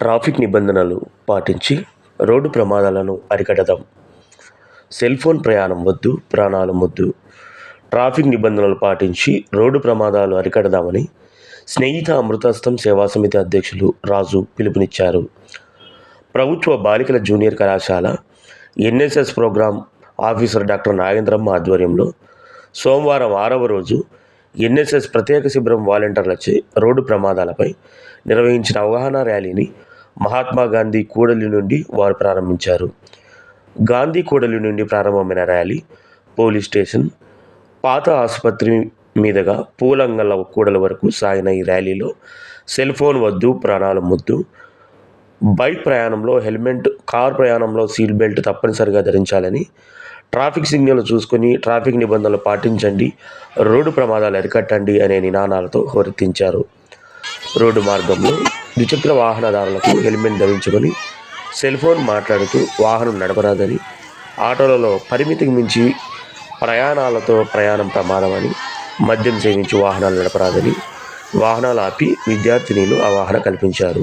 Traffic నిబంధనలు పాటించి road ప్రమాదాలను అరికడదాం. సెల్ ఫోన్ ప్రయాణం వద్దు ప్రాణాలు ముద్దు. ట్రాఫిక్ నిబంధనలు పాటించి రోడ్డు ప్రమాదాలు అరికడదామని స్నేహిత అమృతస్థం సేవా సమితి అధ్యక్షులు రాజు పిలుపునిచ్చారు. ప్రభుత్వ బాలికల జూనియర్ కళాశాల NSS programme officer doctor Nagendramma ఆధ్వర్యంలో సోమవారం ఆరవ రోజు ఎన్ఎస్ఎస్ ప్రత్యేక శిబిరం వాలంటీర్లచే రోడ్డు ప్రమాదాలపై నిర్వహించిన అవగాహన ర్యాలీని మహాత్మా గాంధీ కూడలి నుండి వారు ప్రారంభించారు. గాంధీ కూడలి నుండి ప్రారంభమైన ర్యాలీ పోలీస్ స్టేషన్ పాత ఆసుపత్రి మీదుగా పూలంగల కూడల వరకు సాగిన ఈ ర్యాలీలో సెల్ ఫోన్ వద్దు ప్రాణాలు ముద్దు. బైక్ ప్రయాణంలో హెల్మెట్ కార్ ప్రయాణంలో సీట్ బెల్ట్ తప్పనిసరిగా ధరించాలని ట్రాఫిక్ సిగ్నల్ చూసుకొని ట్రాఫిక్ నిబంధనలు పాటించండి రోడ్డు ప్రమాదాలు అరికట్టండి అనే నినాదాలతో హోరెత్తించారు. రోడ్డు మార్గంలో ద్విచక్ర వాహనదారులకు హెల్మెట్ ధరించుకొని సెల్ ఫోన్ మాట్లాడుతూ వాహనం నడపరాదని ఆటోలలో పరిమితికి మించి ప్రయాణాలతో ప్రయాణం ప్రమాదమని మద్యం సేవించి వాహనాలు నడపరాదని వాహనాలు ఆపి విద్యార్థినిలు అవగాహన కల్పించారు.